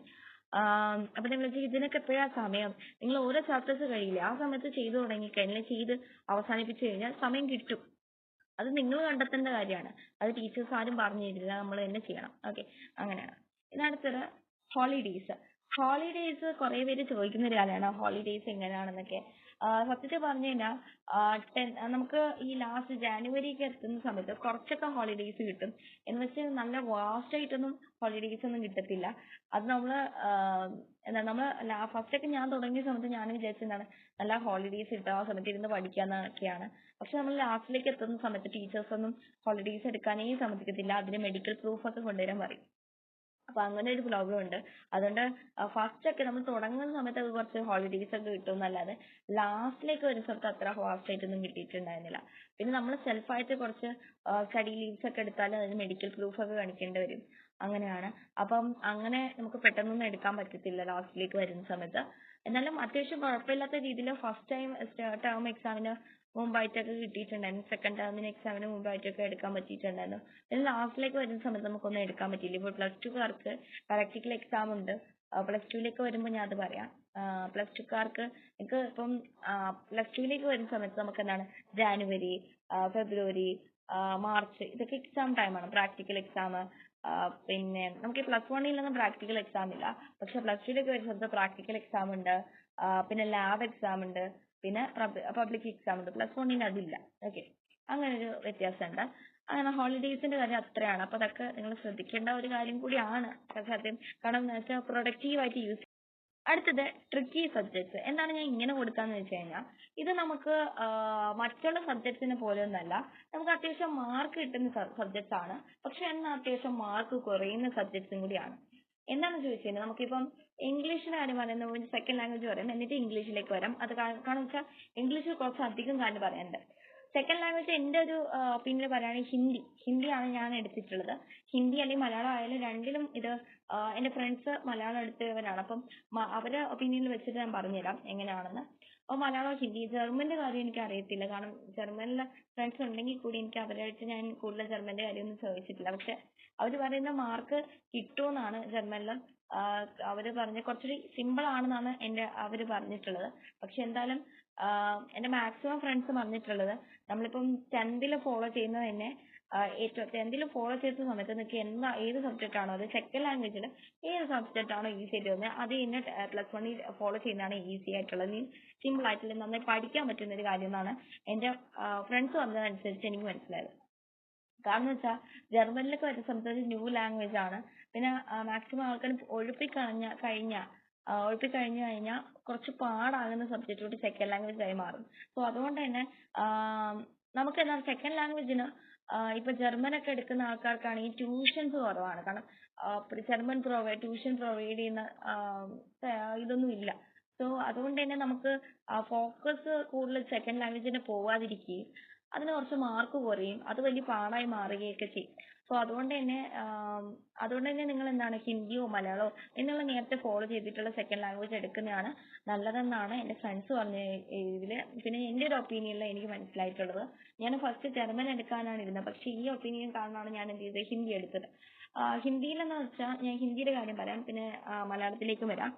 അപ്പൊ നിങ്ങൾ ഇതിനൊക്കെ എപ്പോഴാ സമയം? നിങ്ങൾ ഓരോ ചാപ്റ്റേഴ്സ് കഴിയില്ലേ? ആ സമയത്ത് ചെയ്തു തുടങ്ങിക്കഴിഞ്ഞാൽ ചെയ്ത് അവസാനിപ്പിച്ചു കഴിഞ്ഞാൽ സമയം കിട്ടും. അത് നിങ്ങൾ കണ്ടെത്തേണ്ട കാര്യമാണ്. അത് ടീച്ചേഴ്സ് ആരും പറഞ്ഞു തരില്ല. നമ്മൾ തന്നെ ചെയ്യണം. ഓക്കേ അങ്ങനെയാണ്. ഇനി അടുത്തത് ഹോളിഡേയ്സ് ഹോളിഡേയ്സ് കുറേ പേര് ചോദിക്കുന്ന ഒരു കാര്യമാണ് ഹോളിഡേയ്സ് എങ്ങനെയാണെന്നൊക്കെ. സത്യത്തിൽ പറഞ്ഞു കഴിഞ്ഞാൽ ടെൻ നമുക്ക് ഈ ലാസ്റ്റ് ജാനുവരി ഒക്കെ എത്തുന്ന സമയത്ത് കുറച്ചൊക്കെ ഹോളിഡേയ്സ് കിട്ടും. എന്ന് വെച്ച് നല്ല വാസ്റ്റ് ആയിട്ടൊന്നും ഹോളിഡേയ്സ് ഒന്നും കിട്ടത്തില്ല. അത് നമ്മൾ എന്താ നമ്മൾ ഫസ്റ്റ് ഒക്കെ ഞാൻ തുടങ്ങിയ സമയത്ത് ഞാൻ വിചാരിച്ചത് എന്താണ് നല്ല ഹോളിഡേയ്സ് കിട്ടും. ആ സമയത്ത് ഇരുന്ന് പഠിക്കാന്നൊക്കെയാണ്. പക്ഷെ നമ്മൾ ലാസ്റ്റിലേക്ക് എത്തുന്ന സമയത്ത് ടീച്ചേഴ്സ് ഒന്നും ഹോളിഡേയ്സ് എടുക്കാനേ സമ്മതിക്കത്തില്ല. അതിന് മെഡിക്കൽ പ്രൂഫ് ഒക്കെ കൊണ്ടുവരാൻ പറയും. അപ്പൊ അങ്ങനെ ഒരു പ്രോബ്ലം ഉണ്ട്. അതുകൊണ്ട് ഫസ്റ്റ് ഒക്കെ നമ്മൾ തുടങ്ങുന്ന സമയത്തൊക്കെ കുറച്ച് ഹോളിഡേയ്സ് ഒക്കെ കിട്ടും എന്നല്ലാതെ ലാസ്റ്റിലേക്ക് വരുന്ന സമയത്ത് അത്ര ഫാസ്റ്റ് ആയിട്ടൊന്നും കിട്ടിയിട്ടുണ്ടായിരുന്നില്ല. പിന്നെ നമ്മൾ സെൽഫ് ആയിട്ട് കുറച്ച് സ്റ്റഡി ലീവ്സ് ഒക്കെ എടുത്താൽ അതിന് മെഡിക്കൽ പ്രൂഫ് ഒക്കെ കാണിക്കേണ്ടി വരും. അങ്ങനെയാണ്. അപ്പം അങ്ങനെ നമുക്ക് പെട്ടെന്നൊന്നും എടുക്കാൻ പറ്റത്തില്ല ലാസ്റ്റിലേക്ക് വരുന്ന സമയത്ത്. എന്നാലും അത്യാവശ്യം കുഴപ്പമില്ലാത്ത രീതിയിൽ ഫസ്റ്റ് ടൈം ടേം എക്സാമിന് മുമ്പായിട്ടൊക്കെ കിട്ടിയിട്ടുണ്ടായിരുന്നു സെക്കൻഡ് ടേമിന് എക്സാമിന് മുമ്പായിട്ടൊക്കെ എടുക്കാൻ പറ്റിയിട്ടുണ്ടായിരുന്നു. പിന്നെ ലാസ്റ്റിലേക്ക് വരുന്ന സമയത്ത് നമുക്കൊന്നും എടുക്കാൻ പറ്റിയില്ല. ഇപ്പോൾ പ്ലസ് ടുക്കാർക്ക് പ്രാക്ടിക്കൽ എക്സാം ഉണ്ട്. പ്ലസ് ടുവിലേക്ക് വരുമ്പോൾ ഞാൻ അത് പറയാം. പ്ലസ് ടുക്കാർക്ക് നിങ്ങൾക്ക് ഇപ്പം പ്ലസ് ടുവിലേക്ക് വരുന്ന സമയത്ത് നമുക്ക് എന്താണ്? ജാനുവരി ഫെബ്രുവരി മാർച്ച് ഇതൊക്കെ എക്സാം ടൈമാണ് പ്രാക്ടിക്കൽ എക്സാം പിന്നെ നമുക്ക് പ്ലസ് വണ്ണിലൊന്നും പ്രാക്ടിക്കൽ എക്സാം ഇല്ല. പക്ഷെ പ്ലസ് വരുന്ന സമയത്ത് പ്രാക്ടിക്കൽ എക്സാം ഉണ്ട്. പിന്നെ ലാബ് എക്സാം ഉണ്ട്. പിന്നെ പബ്ലിക് എക്സാം ഉണ്ട്. പ്ലസ് വണ്ണിന് അതില്ല. ഓക്കെ അങ്ങനെ ഒരു വ്യത്യാസം ഉണ്ട് അങ്ങനെ ഹോളിഡേയ്സിന്റെ കാര്യം അത്രയാണ്. അപ്പൊ അതൊക്കെ നിങ്ങൾ ശ്രദ്ധിക്കേണ്ട ഒരു കാര്യം കൂടിയാണ്. സത്യം കാരണം എന്ന് വെച്ചാൽ പ്രൊഡക്റ്റീവ് ആയിട്ട് യൂസ് അടുത്തത് ട്രിക്കി സബ്ജക്ട്സ് എന്താണ് ഞാൻ ഇങ്ങനെ കൊടുക്കാന്ന് വെച്ച് കഴിഞ്ഞാൽ ഇത് നമുക്ക് മറ്റുള്ള സബ്ജക്ട്സിനെ പോലെ ഒന്നല്ല. നമുക്ക് അത്യാവശ്യം മാർക്ക് കിട്ടുന്ന സബ്ജക്ട്സ് ആണ്. പക്ഷെ എന്നാൽ അത്യാവശ്യം മാർക്ക് കുറയുന്ന സബ്ജക്ട്സും കൂടിയാണ്. എന്താണെന്ന് ചോദിച്ചു കഴിഞ്ഞാൽ നമുക്കിപ്പം കാര്യം പറയുന്നത് സെക്കൻഡ് ലാംഗ്വേജ് പറയും എന്നിട്ട് ഇംഗ്ലീഷിലേക്ക് വരാം. അത് കാരണം വെച്ചാൽ ഇംഗ്ലീഷിൽ കുറച്ച് അധികം കാര്യം പറയാനുണ്ട്. സെക്കൻഡ് ലാംഗ്വേജ് എന്റെ ഒരു ഒപ്പീനിയൻ പറയുകയാണെങ്കിൽ ഹിന്ദി. ഹിന്ദിയാണ് ഞാൻ എടുത്തിട്ടുള്ളത്. ഹിന്ദി അല്ലെങ്കിൽ മലയാളം ആയാലും രണ്ടിലും ഇത് എന്റെ ഫ്രണ്ട്സ് മലയാളം എടുത്തവരാണ്. അപ്പം അവരെ ഒപ്പീനിയനിൽ വെച്ചിട്ട് ഞാൻ പറഞ്ഞുതരാം എങ്ങനെയാണെന്ന്. അപ്പോൾ മലയാളം ഹിന്ദി ജർമ്മന്റെ കാര്യം എനിക്ക് അറിയത്തില്ല. കാരണം ജർമ്മനിലെ ഫ്രണ്ട്സ് ഉണ്ടെങ്കിൽ കൂടി എനിക്ക് അവരായിട്ട് ഞാൻ കൂടുതൽ ജർമ്മന്റെ കാര്യമൊന്നും ചോദിച്ചിട്ടില്ല. പക്ഷെ അവർ പറയുന്ന മാർക്ക് കിട്ടുമെന്നാണ് ജർമ്മനിൽ അവർ പറഞ്ഞ കുറച്ചുകൂടി സിമ്പിൾ ആണെന്നാണ് എന്റെ അവർ പറഞ്ഞിട്ടുള്ളത്. പക്ഷെ എന്തായാലും എന്റെ മാക്സിമം ഫ്രണ്ട്സ് പറഞ്ഞിട്ടുള്ളത് നമ്മളിപ്പം ടെൻത്തിൽ ഫോളോ ചെയ്യുന്നത് തന്നെ ഏറ്റവും ടെൻത്തിൽ ഫോളോ ചെയ്ത സമയത്ത് നിങ്ങൾക്ക് എന്താ ഏത് സബ്ജക്റ്റ് ആണോ അത് സെക്കൻഡ് ലാംഗ്വേജിൽ ഏത് സബ്ജക്റ്റ് ആണോ ഈസി ആയിട്ട് തോന്നുന്നത് അത് തന്നെ പ്ലസ് വണ്ണിൽ ഫോളോ ചെയ്യുന്നതാണ് ഈസി ആയിട്ടുള്ളത്. മീൻസ് സിമ്പിൾ ആയിട്ടുള്ള നന്നായി പഠിക്കാൻ പറ്റുന്ന ഒരു കാര്യം എന്നാണ് എന്റെ ഫ്രണ്ട്സ് പറഞ്ഞതനുസരിച്ച് എനിക്ക് മനസ്സിലായത്. കാരണം വെച്ചാൽ ജർമ്മനിലൊക്കെ വരുന്ന സമയത്ത് ഒരു ന്യൂ ലാംഗ്വേജ് ആണ്. പിന്നെ മാക്സിമം ആൾക്കാർ ഒഴിപ്പിക്കളഞ്ഞ കഴിഞ്ഞ ആ, ഒഴിപ്പിക്കഴിഞ്ഞു കഴിഞ്ഞാൽ കുറച്ച് പാടാകുന്ന സബ്ജക്റ്റ് സെക്കൻഡ് ലാംഗ്വേജ് ആയി മാറും. സോ അതുകൊണ്ട് തന്നെ നമുക്ക് എന്താ സെക്കൻഡ് ലാംഗ്വേജിന് ഇപ്പൊ ജർമ്മൻ ഒക്കെ എടുക്കുന്ന ആൾക്കാർക്കാണെങ്കിൽ ട്യൂഷൻസ് കുറവാണ്. കാരണം ജർമ്മൻ പ്രൊവൈഡ് ട്യൂഷൻ പ്രൊവൈഡ് ചെയ്യുന്ന ഇതൊന്നും ഇല്ല. സോ അതുകൊണ്ട് തന്നെ നമുക്ക് ഫോക്കസ് കൂടുതൽ സെക്കൻഡ് ലാംഗ്വേജിന് പോവാതിരിക്കുകയും അതിന് കുറച്ച് മാർക്ക് കുറയും. അത് വലിയ പാടായി മാറുകയൊക്കെ ചെയ്യും. സോ അതുകൊണ്ട് തന്നെ അതുകൊണ്ട് തന്നെ നിങ്ങൾ എന്താണ് ഹിന്ദിയോ മലയാളമോ എന്നുള്ള നേരത്തെ ഫോളോ ചെയ്തിട്ടുള്ള സെക്കൻഡ് ലാംഗ്വേജ് എടുക്കുന്നതാണ് നല്ലതെന്നാണ് എന്റെ ഫ്രണ്ട്സ് പറഞ്ഞ ഇതിൽ പിന്നെ എന്റെ ഒരു ഒപ്പീനിയനിൽ എനിക്ക് മനസ്സിലായിട്ടുള്ളത്. ഞാൻ ഫസ്റ്റ് ജർമ്മൻ എടുക്കാനാണ് ഇരുന്നത്. പക്ഷേ ഈ ഒപ്പീനിയൻ കാരണമാണ് ഞാൻ എന്ത് ചെയ്തത്? ഹിന്ദി എടുത്തത്. ഹിന്ദിയിലെന്ന് വെച്ചാൽ ഞാൻ ഹിന്ദിയുടെ കാര്യം പറയാം. പിന്നെ മലയാളത്തിലേക്കും വരാം.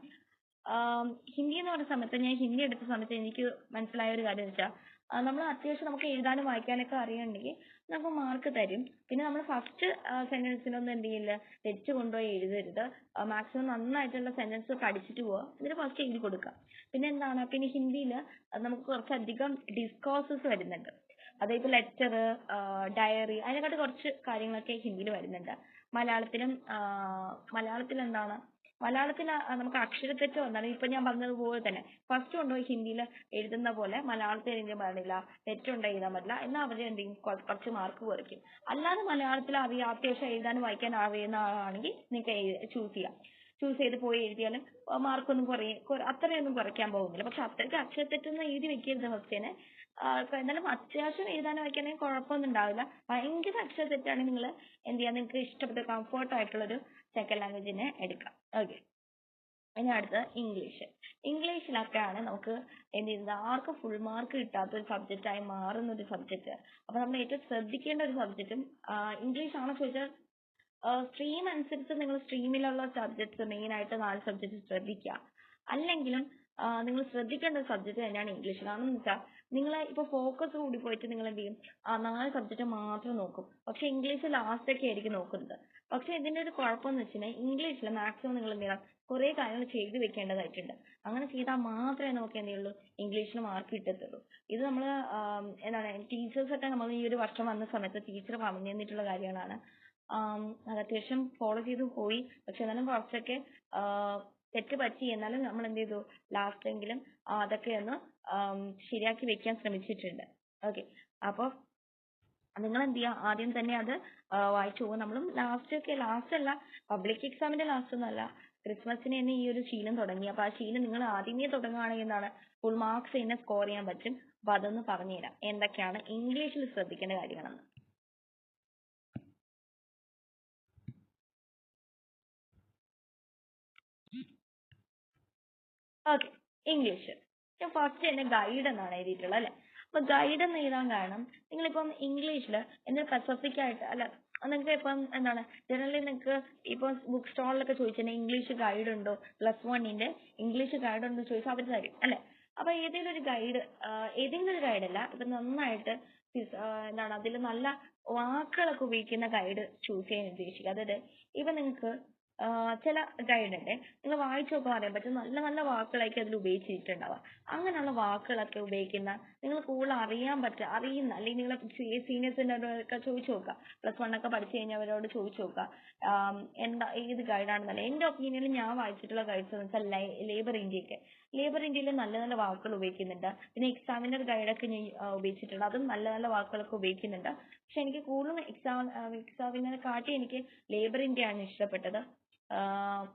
ഹിന്ദി എന്ന് പറഞ്ഞ സമയത്ത് ഞാൻ ഹിന്ദി എടുത്ത സമയത്ത് എനിക്ക് മനസ്സിലായ ഒരു കാര്യം വെച്ചാൽ നമ്മൾ അത്യാവശ്യം നമുക്ക് എഴുതാനും വായിക്കാനൊക്കെ അറിയുന്നുണ്ടെങ്കിൽ നമുക്ക് മാർക്ക് തരും. പിന്നെ നമ്മൾ ഫസ്റ്റ് സെന്റൻസിനൊന്നും എന്ത് ചെയ്യില്ല തെറ്റ് കൊണ്ടുപോയി എഴുതരുത്. മാക്സിമം നന്നായിട്ടുള്ള സെന്റൻസ് പഠിച്ചിട്ട് പോവുക എന്നിട്ട് ഫസ്റ്റ് എഴുതി കൊടുക്കുക പിന്നെ എന്താണ്? പിന്നെ ഹിന്ദിയിൽ നമുക്ക് കുറച്ചധികം ഡിസ്കോസസ് വരുന്നുണ്ട്. അതായത് ലെറ്റർ ഡയറി അതിനെക്കാട്ടി കുറച്ച് കാര്യങ്ങളൊക്കെ ഹിന്ദിയിൽ വരുന്നുണ്ട്. മലയാളത്തിലും മലയാളത്തിൽ എന്താണ് മലയാളത്തിൽ നമുക്ക് അക്ഷര അക്ഷരത്തെറ്റ് വന്നാൽ ഇപ്പൊ ഞാൻ പറഞ്ഞതുപോലെ തന്നെ ഫസ്റ്റ് കൊണ്ടുപോയി ഹിന്ദിയിൽ എഴുതുന്ന പോലെ മലയാളത്തിൽ എഴുതാൻ പാടില്ല തെറ്റുണ്ട് എഴുതാൻ പറ്റില്ല എന്നാൽ അവർ എന്ത് ചെയ്യും കുറച്ച് മാർക്ക് കുറയ്ക്കും. അല്ലാതെ മലയാളത്തിൽ അറിയാം അത്യാവശ്യം എഴുതാനും വായിക്കാനും അറിയുന്ന ആളാണെങ്കിൽ നിങ്ങൾക്ക് ചൂസ് ചെയ്യാം. ചൂസ് ചെയ്ത് പോയി എഴുതിയാൽ മാർക്കൊന്നും കുറയും കുറ- അത്രയൊന്നും കുറയ്ക്കാൻ പോകുന്നില്ല. പക്ഷെ അത്രയ്ക്ക് അക്ഷരത്തെറ്റൊന്നും എഴുതി വെക്കരുത് ഫസ്റ്റ് തന്നെ എന്നാലും അത്യാവശ്യം എഴുതാനും വായിക്കാനും കുഴപ്പമൊന്നും ഉണ്ടാവില്ല. ഭയങ്കര നിങ്ങൾ എന്ത് ചെയ്യാ നിങ്ങൾക്ക് ഇഷ്ടപ്പെട്ട കംഫർട്ട് ആയിട്ടുള്ളൊരു സെക്കൻഡ് ലാംഗ്വേജിനെ എടുക്കാം. ഓക്കെ ഇനി അടുത്തത് ഇംഗ്ലീഷ്. ഇംഗ്ലീഷിലൊക്കെയാണ് നമുക്ക് എന്ത് ചെയ്യുന്നത് ആർക്കും ഫുൾ മാർക്ക് കിട്ടാത്ത ഒരു സബ്ജക്റ്റ് ആയി മാറുന്ന ഒരു സബ്ജക്റ്റ് അപ്പൊ നമ്മൾ ഏറ്റവും ശ്രദ്ധിക്കേണ്ട ഒരു സബ്ജക്റ്റും ഇംഗ്ലീഷ് ആണോ ചോദിച്ചാൽ സ്ട്രീം അനുസരിച്ച് നിങ്ങൾ സ്ട്രീമിലുള്ള സബ്ജക്ട്സ് മെയിൻ ആയിട്ട് നാല് സബ്ജക്ട് ശ്രദ്ധിക്കുക. അല്ലെങ്കിലും നിങ്ങൾ ശ്രദ്ധിക്കേണ്ട ഒരു സബ്ജക്റ്റ് തന്നെയാണ് ഇംഗ്ലീഷ്. കാരണം എന്ന് വെച്ചാൽ നിങ്ങൾ ഇപ്പൊ ഫോക്കസ് കൂടി പോയിട്ട് നിങ്ങൾ എന്ത് ചെയ്യും ആ നാല് സബ്ജക്റ്റ് മാത്രം നോക്കും. പക്ഷെ ഇംഗ്ലീഷ് ലാസ്റ്റ് ഒക്കെ ആയിരിക്കും നോക്കുന്നത്. പക്ഷെ ഇതിന്റെ ഒരു കുഴപ്പമെന്ന് വെച്ചിട്ടുണ്ടെങ്കിൽ ഇംഗ്ലീഷിൽ മാക്സിമം നിങ്ങൾ എന്ത് ചെയ്യണം? കുറെ കാര്യങ്ങൾ ചെയ്തു വെക്കേണ്ടതായിട്ടുണ്ട്. അങ്ങനെ ചെയ്താൽ മാത്രമേ നമുക്ക് എന്ത് ചെയ്യുള്ളൂ? ഇംഗ്ലീഷിൽ മാർക്ക് കിട്ടത്തുള്ളൂ. ഇത് നമ്മൾ എന്താണ് ടീച്ചേഴ്സ് ഒക്കെ നമ്മൾ ഈ ഒരു വർഷം വന്ന സമയത്ത് ടീച്ചർ പറഞ്ഞു തന്നിട്ടുള്ള കാര്യങ്ങളാണ്. അത് അത്യാവശ്യം ഫോളോ ചെയ്തു പോയി. പക്ഷെ എന്നാലും കുറച്ചൊക്കെ തെറ്റ് പറ്റി. എന്നാലും നമ്മൾ എന്ത് ചെയ്തു? ലാസ്റ്റ് എങ്കിലും അതൊക്കെ ഒന്ന് ശരിയാക്കി വെക്കാൻ ശ്രമിച്ചിട്ടുണ്ട്. ഓക്കെ അപ്പോൾ നിങ്ങൾ എന്ത് ചെയ്യുക ആദ്യം തന്നെ അത് വായിച്ചു പോകും നമ്മളും ലാസ്റ്റ് ഒക്കെ ലാസ്റ്റ് അല്ല പബ്ലിക് എക്സാമിന്റെ ലാസ്റ്റ് ഒന്നും അല്ല ക്രിസ്മസിന് തന്നെ ഈ ഒരു ശീലം തുടങ്ങി. അപ്പൊ ആ ശീലം നിങ്ങൾ ആദ്യമേ തുടങ്ങുകയാണെങ്കിൽ എന്താണ്? ഫുൾ മാർക്സ് തന്നെ സ്കോർ ചെയ്യാൻ പറ്റും. അപ്പൊ അതൊന്ന് പറഞ്ഞുതരാം. എന്തൊക്കെയാണ്? ഇംഗ്ലീഷിൽ ശ്രദ്ധിക്കേണ്ട കാര്യങ്ങളെന്ന്. Okay English. ഫസ്റ്റ് തന്നെ ഗൈഡ് എന്നാണ് എഴുതിയിട്ടുള്ളത് അല്ലെ? അപ്പൊ ഗൈഡ് എന്ന് എഴുതാൻ കാരണം നിങ്ങളിപ്പം ഇംഗ്ലീഷിൽ എന്തെങ്കിലും സ്പെസിഫിക് ആയിട്ട് അല്ല നിങ്ങൾക്ക് ഇപ്പം എന്താണ് ജനറലി നിങ്ങൾക്ക് ഇപ്പൊ ബുക്ക് സ്റ്റാളിലൊക്കെ ചോദിച്ചിട്ടുണ്ടെങ്കിൽ ഇംഗ്ലീഷ് ഗൈഡ് ഉണ്ടോ? പ്ലസ് വണ്ണിന്റെ ഇംഗ്ലീഷ് ഗൈഡ് ഉണ്ടോ ചോദിച്ചാൽ അവർ തരും അല്ലെ? അപ്പൊ ഏതെങ്കിലും ഒരു ഗൈഡ് ഏതെങ്കിലും ഒരു ഗൈഡ് അല്ല ഇപ്പൊ നന്നായിട്ട് എന്താണ് അതിൽ നല്ല വാക്കുകളൊക്കെ ഉപയോഗിക്കുന്ന ഗൈഡ് ചൂസ് ചെയ്യാൻ ഉദ്ദേശിക്കുക. അതായത് ഇപ്പൊ നിങ്ങക്ക് ആഹ് ചില ഗൈഡ് ഉണ്ട് നിങ്ങൾ വായിച്ചു നോക്കുമ്പോൾ അറിയാൻ പറ്റും. നല്ല നല്ല വാക്കുകളായിരിക്കും അതിൽ ഉപയോഗിച്ചിട്ടുണ്ടാവുക. അങ്ങനെയുള്ള വാക്കുകളൊക്കെ ഉപയോഗിക്കുന്ന നിങ്ങൾ കൂടുതൽ അറിയാൻ പറ്റുക. അറിയുന്ന അല്ലെങ്കിൽ നിങ്ങളെ സീനിയേഴ്സിനോടൊക്കെ ചോദിച്ചു നോക്കുക പ്ലസ് വൺ ഒക്കെ പഠിച്ചു കഴിഞ്ഞവരോട് ചോദിച്ചു നോക്കുക എന്താ ഏത് ഗൈഡാണെന്നല്ല എന്റെ ഒപ്പീനിയനിൽ ഞാൻ വായിച്ചിട്ടുള്ള ഗൈഡ്സ് എന്ന് വെച്ചാൽ ലേബർ ഇന്ത്യയൊക്കെ ലേബർ ഇന്ത്യയിൽ നല്ല നല്ല വാക്കുകൾ ഉപയോഗിക്കുന്നുണ്ട്. പിന്നെ എക്സാമിനർ ഗൈഡൊക്കെ ഞാൻ ഉപയോഗിച്ചിട്ടുണ്ട്. അതും നല്ല നല്ല വാക്കുകളൊക്കെ ഉപയോഗിക്കുന്നുണ്ട്. പക്ഷെ എനിക്ക് കൂടുതലും എക്സാം എക്സാമിനെ കാട്ടി എനിക്ക് ലേബർ ഇന്ത്യയാണ് ഇഷ്ടപ്പെട്ടത്.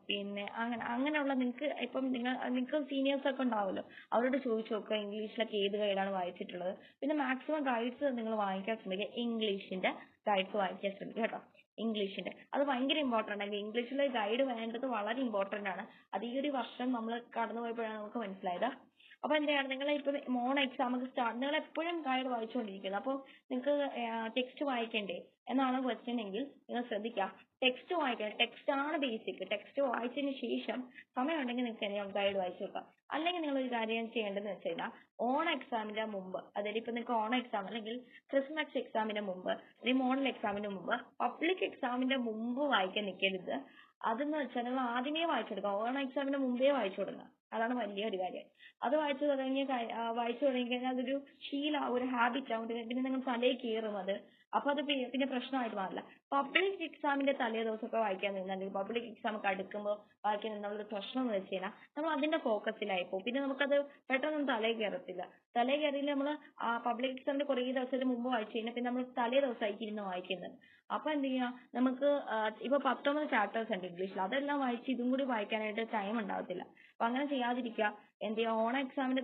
പിന്നെ അങ്ങനെ അങ്ങനെയുള്ള നിങ്ങൾക്ക് ഇപ്പം നിങ്ങൾ നിങ്ങൾക്ക് സീനിയേഴ്സ് ഒക്കെ ഉണ്ടാവുമല്ലോ അവരോട് ചോദിച്ചു നോക്കുക ഇംഗ്ലീഷിലൊക്കെ ഏത് ഗൈഡാണ് വായിച്ചിട്ടുള്ളത്? പിന്നെ മാക്സിമം ഗൈഡ്സ് നിങ്ങൾ വാങ്ങിക്കാൻ ശ്രമിക്കുക. ഇംഗ്ലീഷിന്റെ ഗൈഡ്സ് വാങ്ങിക്കാൻ ശ്രമിക്കുക കേട്ടോ. ഇംഗ്ലീഷിന്റെ. അത് ഭയങ്കര ഇമ്പോർട്ടന്റ് ആണ്. ഇംഗ്ലീഷിലെ ഗൈഡ് വേണ്ടത് വളരെ ഇമ്പോർട്ടന്റ് ആണ്. അത് ഈ ഒരു വർഷം നമ്മൾ കടന്നു പോയപ്പോഴാണ് നമുക്ക് മനസ്സിലായത്. അപ്പൊ എന്താണ്? നിങ്ങൾ ഇപ്പൊ മോൺ എക്സാം ഒക്കെ സ്റ്റാർട്ട് നിങ്ങൾ എപ്പോഴും ഗൈഡ് വായിച്ചുകൊണ്ടിരിക്കുന്നത്. അപ്പോൾ നിങ്ങൾക്ക് ടെക്സ്റ്റ് വായിക്കണ്ടേ? എന്നാണ് ക്വസ്റ്റ്യൻ എങ്കിൽ നിങ്ങൾ ശ്രദ്ധിക്കുക. ടെക്സ്റ്റ് വായിക്കണം ടെക്സ്റ്റ് ആണ് ബേസിക് ടെക്സ്റ്റ് വായിച്ചതിന് ശേഷം സമയമുണ്ടെങ്കിൽ നിങ്ങൾക്ക് ഗൈഡ് വായിച്ചു നോക്കാം. അല്ലെങ്കിൽ നിങ്ങൾ ഒരു കാര്യം ചെയ്യേണ്ടതെന്ന് വെച്ച് കഴിഞ്ഞാൽ ഓൺ എക്സാമിന്റെ മുമ്പ് അതായത് ഇപ്പൊ നിങ്ങൾക്ക് ഓൺ എക്സാം അല്ലെങ്കിൽ ക്രിസ്മസ് എക്സാമിന്റെ മുമ്പ് അല്ലെങ്കിൽ മോഡൽ എക്സാമിന്റെ മുമ്പ് പബ്ലിക് എക്സാമിന്റെ മുമ്പ് വായിക്കാൻ നിൽക്കരുത്. അതെന്ന് വെച്ചാൽ നിങ്ങൾ ആദ്യമേ വായിച്ചു കൊടുക്കുക. ഓൺ എക്സാമിന്റെ മുമ്പേ വായിച്ചു കൊടുക്കുക. അതാണ് വലിയൊരു കാര്യം. അത് വായിച്ചു തുടങ്ങിയ വായിച്ചു തുടങ്ങി കഴിഞ്ഞാൽ അതൊരു ശീല ഒരു ഹാബിറ്റ് ആവും. പിന്നെ നിങ്ങൾ തലയിൽ കയറും അത്. അപ്പൊ അത് പിന്നെ പ്രശ്നമായിട്ട് മാറില്ല. പബ്ലിക് എക്സാമിന്റെ തലേ ദിവസമൊക്കെ വായിക്കാൻ നിന്നാൽ പബ്ലിക് എക്സാം ഒക്കെ അടുക്കുമ്പോൾ വായിക്കാൻ നിന്നുള്ള ഒരു പ്രശ്നം എന്ന് വെച്ച് കഴിഞ്ഞാൽ നമ്മൾ അതിന്റെ ഫോക്കസിലായി പോകും പിന്നെ നമുക്കത് പെട്ടെന്ന് തലേ കയറത്തില്ല തലേ കയറിയില്ല നമ്മൾ ആ പബ്ലിക് എക്സാമിന്റെ കുറേ ദിവസത്തിന് മുമ്പ് വായിച്ചു കഴിഞ്ഞാൽ പിന്നെ നമ്മൾ തലേ ദിവസമായിരിക്കും ഇരുന്ന് വായിക്കുന്നത്. അപ്പൊ എന്ത് ചെയ്യാ? നമുക്ക് ഇപ്പൊ പത്തൊമ്പത് ചാപ്റ്റേഴ്സ് ഉണ്ട് ഇംഗ്ലീഷിൽ അതെല്ലാം വായിച്ച് ഇതും കൂടി വായിക്കാനായിട്ട് ടൈം ഉണ്ടാവത്തില്ല. അപ്പൊ അങ്ങനെ ചെയ്യാതിരിക്കുക. എന്ത് ചെയ്യുക ഓണം എക്സാമിന്റെ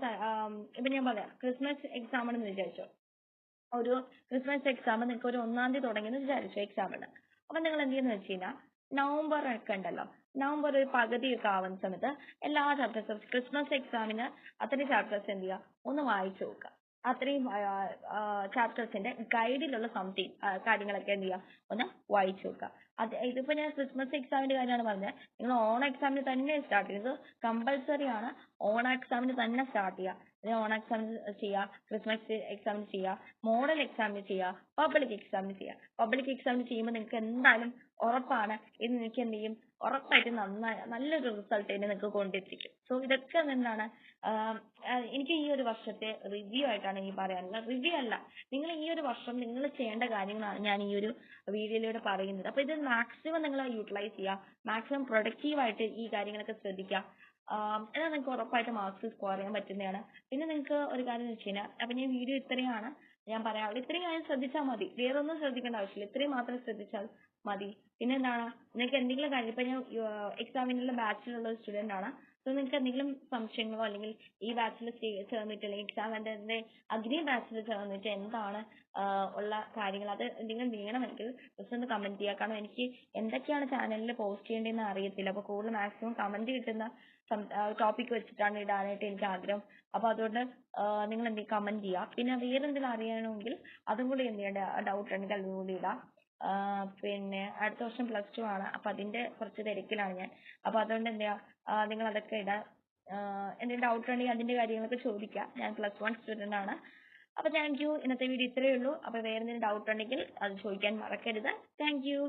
ഇപ്പൊ ഞാൻ പറയാം. ക്രിസ്മസ് എക്സാം ആണെന്ന് വിചാരിച്ചോ? ഒരു ക്രിസ്മസ് എക്സാം നിങ്ങൾക്ക് ഒരു ഒന്നാം തീയതി തുടങ്ങിയെന്ന് വിചാരിച്ചു എക്സാമിന് അപ്പൊ നിങ്ങൾ എന്ത് ചെയ്യുന്നു വെച്ച് കഴിഞ്ഞാൽ നവംബർ ഒക്കെ ഉണ്ടല്ലോ നവംബർ ഒരു പകുതിയൊക്കെ ആവുന്ന സമയത്ത് എല്ലാ ചാപ്റ്റേഴ്സും ക്രിസ്മസ് എക്സാമിന് അത്രയും ചാപ്റ്റേഴ്സ് എന്ത് ചെയ്യുക? ഒന്ന് വായിച്ചു നോക്കുക. അത്രയും ചാപ്റ്റേഴ്സിന്റെ ഗൈഡിലുള്ള സംതിങ് കാര്യങ്ങളൊക്കെ എന്ത് ചെയ്യുക? ഒന്ന് വായിച്ചു നോക്കുക. അത് ഇതിപ്പോ ഞാൻ ക്രിസ്മസ് എക്സാമിന്റെ കാര്യമാണ് പറഞ്ഞത് നിങ്ങൾ ഓൺ എക്സാമിന് തന്നെ സ്റ്റാർട്ട് ചെയ്യുന്നത് കമ്പൽസറി ആണ്. ഓൺ എക്സാമിന് തന്നെ സ്റ്റാർട്ട് ചെയ്യുക. ഓൺ എക്സാമിന് ചെയ്യുക ക്രിസ്മസ് എക്സാമിന് ചെയ്യുക മോഡൽ എക്സാമിന് ചെയ്യുക പബ്ലിക് എക്സാമിന് ചെയ്യുക. പബ്ലിക് എക്സാമിന് ചെയ്യുമ്പോൾ നിങ്ങൾക്ക് എന്തായാലും ഉറപ്പാണ്. ഇത് നിങ്ങൾക്ക് എന്ത് ചെയ്യും? ഉറപ്പായിട്ടും നന്നായി നല്ലൊരു റിസൾട്ട് തന്നെ നിങ്ങൾക്ക് കൊണ്ടെത്തിക്കും. സോ ഇതൊക്കെ എന്താണ് എനിക്ക് ഈ ഒരു വർഷത്തെ റിവ്യൂ ആയിട്ടാണ് എനിക്ക് പറയാനുള്ളത്. റിവ്യൂ അല്ല. നിങ്ങൾ ഈ ഒരു വർഷം നിങ്ങൾ ചെയ്യേണ്ട കാര്യങ്ങളാണ് ഞാൻ ഈ ഒരു വീഡിയോയിലൂടെ പറയുന്നത്. അപ്പൊ ഇത് മാക്സിമം നിങ്ങൾ യൂട്ടിലൈസ് ചെയ്യുക. മാക്സിമം പ്രൊഡക്റ്റീവ് ആയിട്ട് ഈ കാര്യങ്ങളൊക്കെ ശ്രദ്ധിക്കുക. എന്നാൽ നിങ്ങൾക്ക് ഉറപ്പായിട്ട് മാർക്സ് സ്കോർ ചെയ്യാൻ പറ്റുന്നതാണ്. പിന്നെ നിങ്ങൾക്ക് ഒരു കാര്യം വെച്ച് കഴിഞ്ഞാൽ അപ്പൊ ഞാൻ വീഡിയോ ഇത്രയാണ്. ഞാൻ പറയാനുള്ളത് ഇത്രയും കാര്യം ശ്രദ്ധിച്ചാൽ മതി. വേറെ ഒന്നും ശ്രദ്ധിക്കേണ്ട ആവശ്യമില്ല. ഇത്രയും മാത്രം ശ്രദ്ധിച്ചാൽ മതി. പിന്നെന്താണ്? നിങ്ങൾക്ക് എന്തെങ്കിലും കാര്യം ഇപ്പൊ ഞാൻ എക്സാമിനുള്ള ബാച്ചിലുള്ള സ്റ്റുഡന്റ് ആണ്. സോ നിങ്ങൾക്ക് എന്തെങ്കിലും സംശയങ്ങളോ അല്ലെങ്കിൽ ഈ ബാച്ചിൽ ചേർന്നിട്ട് അല്ലെങ്കിൽ എക്സാമിന്റെ അഗ്രി ബാച്ചിൽ ചേർന്നിട്ട് എന്താണ് ഉള്ള കാര്യങ്ങൾ അത് എന്തെങ്കിലും വേണമെങ്കിൽ ജസ്റ്റ് ഒന്ന് കമന്റ് ചെയ്യുക കാരണം എനിക്ക് എന്തൊക്കെയാണ് ചാനലിൽ പോസ്റ്റ് ചെയ്യേണ്ടതെന്ന് അറിയത്തില്ല. അപ്പൊ കൂടുതൽ മാക്സിമം കമന്റ് കിട്ടുന്ന ടോപ്പിക് വെച്ചിട്ടാണ് ഇടാനായിട്ട് എനിക്ക് ആഗ്രഹം. അപ്പൊ അതുകൊണ്ട് നിങ്ങൾ എന്തെങ്കിലും കമന്റ് ചെയ്യുക പിന്നെ വേറെ എന്തെങ്കിലും അറിയണമെങ്കിൽ അതും കൂടി എന്ത് ചെയ്യേണ്ട ഡൗട്ട് ഉണ്ടെങ്കിൽ അതും കൂടി ഇടാം. പിന്നെ അടുത്ത വർഷം പ്ലസ് ടു ആണ്. അപ്പൊ അതിന്റെ കുറച്ച് തിരക്കിലാണ് ഞാൻ. അപ്പൊ അതുകൊണ്ട് എന്ത് നിങ്ങൾ അതൊക്കെ ഇടാ. ആഹ് എന്തെങ്കിലും ഡൗട്ട് ഉണ്ടെങ്കിൽ അതിന്റെ കാര്യങ്ങളൊക്കെ ചോദിക്കുക ഞാൻ പ്ലസ് വൺ സ്റ്റുഡന്റ് ആണ്. അപ്പൊ താങ്ക് യു ഇന്നത്തെ വീഡിയോ ഇത്രയേ ഉള്ളൂ. അപ്പൊ വേറെ എന്തെങ്കിലും ഡൗട്ട് ഉണ്ടെങ്കിൽ അത് ചോദിക്കാൻ മറക്കരുത്. Thank you